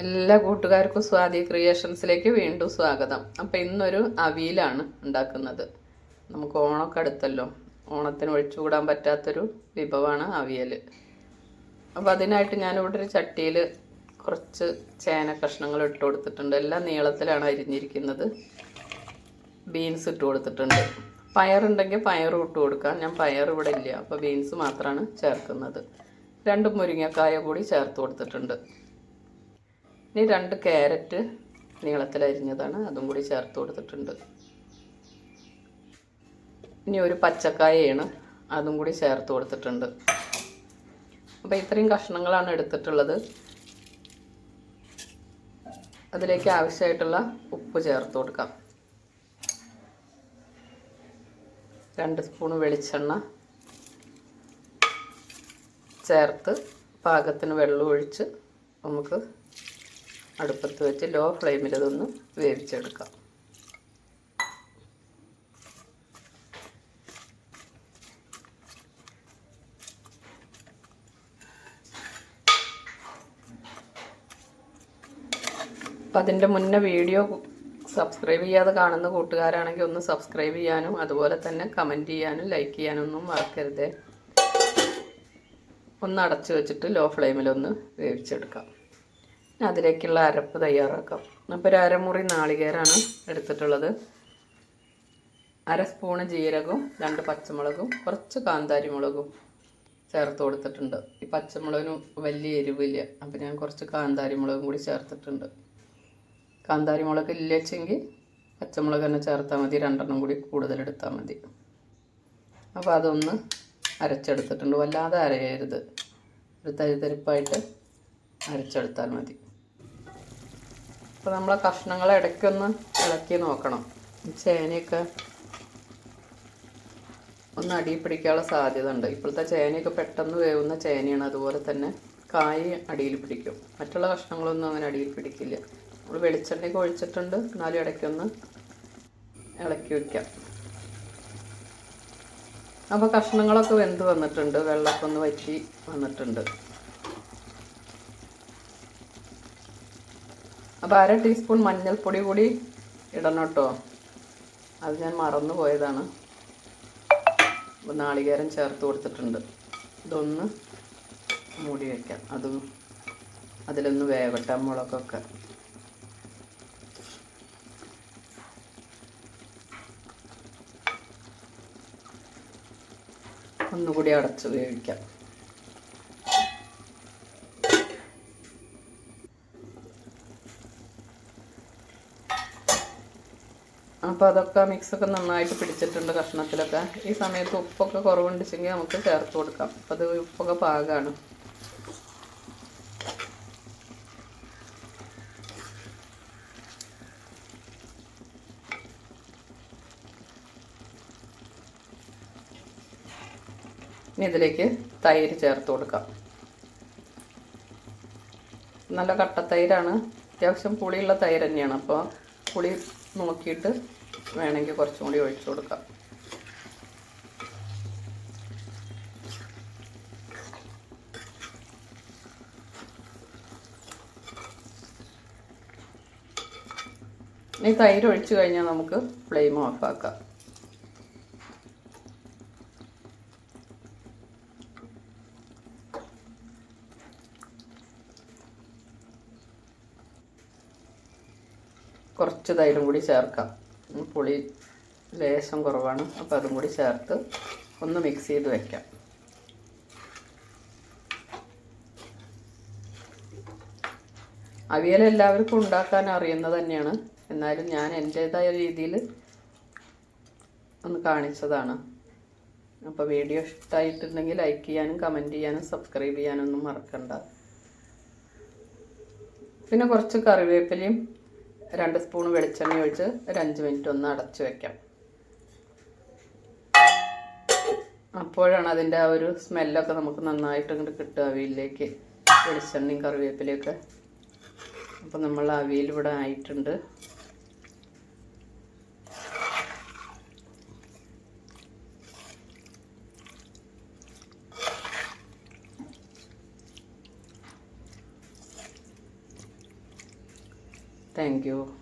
എല്ലാ കൂട്ടുകാർക്കും സ്വാതി ക്രിയേഷൻസിലേക്ക് വീണ്ടും സ്വാഗതം. അപ്പോൾ ഇന്നൊരു അവിയലാണ് ഉണ്ടാക്കുന്നത്. നമുക്ക് ഓണമൊക്കെ അടുത്തല്ലോ. ഓണത്തിന് ഒഴിച്ചുകൂടാൻ പറ്റാത്തൊരു വിഭവമാണ് അവിയൽ അപ്പോൾ അതിനായിട്ട് ഞാനിവിടെ ഒരു ചട്ടിയിൽ കുറച്ച് ചേന കഷ്ണങ്ങൾ ഇട്ട് കൊടുത്തിട്ടുണ്ട്. എല്ലാം നീളത്തിലാണ് അരിഞ്ഞിരിക്കുന്നത്. ബീൻസ് ഇട്ട് കൊടുത്തിട്ടുണ്ട്. പയറുണ്ടെങ്കിൽ പയറും ഇട്ട് കൊടുക്കാം. ഞാൻ പയർ ഇവിടെ ഇല്ല. അപ്പോൾ ബീൻസ് മാത്രമാണ് ചേർക്കുന്നത്. രണ്ട് മുരിങ്ങക്കായ കൂടി ചേർത്ത് കൊടുത്തിട്ടുണ്ട്. ഇനി രണ്ട് ക്യാരറ്റ് നീളത്തിലരിഞ്ഞതാണ് അതും കൂടി ചേർത്ത് കൊടുത്തിട്ടുണ്ട്. ഇനി ഒരു പച്ചക്കായയാണ് അതും കൂടി ചേർത്ത് കൊടുത്തിട്ടുണ്ട്. അപ്പോൾ ഇത്രയും കഷ്ണങ്ങളാണ് എടുത്തിട്ടുള്ളത്. അതിലേക്ക് ആവശ്യമായിട്ടുള്ള ഉപ്പ് ചേർത്ത് കൊടുക്കാം. രണ്ട് സ്പൂൺ വെളിച്ചെണ്ണ ചേർത്ത് പാകത്തിന് വെള്ളം ഒഴിച്ച് നമുക്ക് അടുപ്പത്ത് വെച്ച് ലോ ഫ്ലെയിമിൽ ഇതൊന്ന് വേവിച്ചെടുക്കാം. അപ്പം അതിന്റെ മുന്നേ വീഡിയോ സബ്സ്ക്രൈബ് ചെയ്യാതെ കാണുന്ന കൂട്ടുകാരാണെങ്കിൽ ഒന്ന് സബ്സ്ക്രൈബ് ചെയ്യാനും അതുപോലെ തന്നെ കമന്റ് ചെയ്യാനും ലൈക്ക് ചെയ്യാനും ഒന്നും മറക്കരുതേ. ഒന്ന് അടച്ചു വെച്ചിട്ട് ലോ ഫ്ലെയിമിലൊന്ന് വേവിച്ചെടുക്കാം. അതിലേക്കുള്ള അരപ്പ് തയ്യാറാക്കാം. അപ്പോൾ ഒരു അരമുറി നാളികേരാണ് എടുത്തിട്ടുള്ളത്. അര സ്പൂണ് ജീരകവും രണ്ട് പച്ചമുളകും കുറച്ച് കാന്താരി മുളകും ചേർത്ത് കൊടുത്തിട്ടുണ്ട്. ഈ പച്ചമുളകിന് വലിയ എരിവില്ല. അപ്പോൾ ഞാൻ കുറച്ച് കാന്താരി മുളകും കൂടി ചേർത്തിട്ടുണ്ട്. കാന്താരി മുളക് ഇല്ലച്ചെങ്കിൽ പച്ചമുളക് തന്നെ ചേർത്താൽ മതി. രണ്ടെണ്ണം കൂടി കൂടുതൽ എടുത്താൽ മതി. അപ്പോൾ അതൊന്ന് അരച്ചെടുത്തിട്ടുണ്ട്. വല്ലാതെ അരയരുത്. ഒരു തരിതരിപ്പായിട്ട് അരച്ചെടുത്താൽ മതി. അപ്പോൾ നമ്മളെ കഷ്ണങ്ങളെ ഇടയ്ക്കൊന്ന് ഇളക്കി നോക്കണം. ചേനയൊക്കെ ഒന്ന് അടിയിൽ പിടിക്കാനുള്ള സാധ്യത ഉണ്ട് ഇപ്പോഴത്തെ ചേനയൊക്കെ പെട്ടെന്ന് വേവുന്ന ചേനയാണ്. അതുപോലെ തന്നെ കായ് അടിയിൽ പിടിക്കും. മറ്റുള്ള കഷ്ണങ്ങളൊന്നും അങ്ങനെ അടിയിൽ പിടിക്കില്ല. നമ്മൾ വെളിച്ചെണ്ണയൊക്കെ ഒഴിച്ചിട്ടുണ്ട്. എന്നാലും ഇടയ്ക്കൊന്ന് ഇളക്കി വയ്ക്കാം അപ്പോൾ കഷ്ണങ്ങളൊക്കെ വെന്ത് വന്നിട്ടുണ്ട്. വെള്ളമൊക്കെ ഒന്ന് വറ്റി വന്നിട്ടുണ്ട്. അപ്പോൾ അര ടീസ്പൂൺ മഞ്ഞൾപ്പൊടി കൂടി ഇടണം കേട്ടോ. അത് ഞാൻ മറന്നു പോയതാണ്. അപ്പോൾ നാളികേരം ചേർത്ത് കൊടുത്തിട്ടുണ്ട്. ഇതൊന്ന് മൂടി വയ്ക്കാം അതും അതിലൊന്ന് വേവട്ടെ മുളകൊക്കെ. ഒന്നുകൂടി അടച്ച് വേവിക്കാം. അപ്പോൾ അതൊക്കെ മിക്സൊക്കെ നന്നായിട്ട് പിടിച്ചിട്ടുണ്ട് കഷ്ണത്തിലൊക്കെ. ഈ സമയത്ത് ഉപ്പൊക്കെ കുറവുണ്ടെങ്കിൽ നമുക്ക് ചേർത്ത് കൊടുക്കാം. അപ്പോൾ അത് ഉപ്പൊക്കെ പാകമാണ് ഇനി ഇതിലേക്ക് തൈര് ചേർത്ത് കൊടുക്കാം. നല്ല കട്ട തൈരാണ്. അത്യാവശ്യം പുളിയുള്ള തൈര് തന്നെയാണ്. അപ്പോൾ പുളി നോക്കിയിട്ട് വേണമെങ്കിൽ കുറച്ചും കൂടി ഒഴിച്ചു കൊടുക്കാം. ഇനി തൈര് ഒഴിച്ചു കഴിഞ്ഞാൽ നമുക്ക് ഫ്ലെയിം ഓഫാക്കാം. കുറച്ച് തൈരും കൂടി ചേർക്കാം. പുളി ലേശം കുറവാണ്. അപ്പോൾ അതും കൂടി ചേർത്ത് ഒന്ന് മിക്സ് ചെയ്ത് വയ്ക്കാം അവിയൽ എല്ലാവർക്കും ഉണ്ടാക്കാൻ അറിയുന്നത് തന്നെയാണ്. എന്നാലും ഞാൻ എന്റെതായ രീതിയിൽ ഒന്ന് കാണിച്ചതാണ്. അപ്പോൾ വീഡിയോ ഇഷ്ടമായിട്ടുണ്ടെങ്കിൽ ലൈക്ക് ചെയ്യാനും കമന്റ് ചെയ്യാനും സബ്സ്ക്രൈബ് ചെയ്യാനൊന്നും മറക്കണ്ട. പിന്നെ കുറച്ച് കറിവേപ്പിലയും രണ്ട് സ്പൂൺ വെളിച്ചെണ്ണ ഒഴിച്ച് ഒരു അഞ്ച് മിനിറ്റ് ഒന്ന് അടച്ചു വെക്കാം. അപ്പോഴാണ് അതിന്റെ ആ ഒരു സ്മെല്ലൊക്കെ നമുക്ക് നന്നായിട്ട് ഇങ്ങോട്ട് കിട്ടുക അവിയിലേക്ക് വെളിച്ചെണ്ണയും കറിവേപ്പിലയൊക്കെ. അപ്പോൾ നമ്മൾ അവിയിൽ ഇവിടെ ആയിട്ടുണ്ട്. Thank you.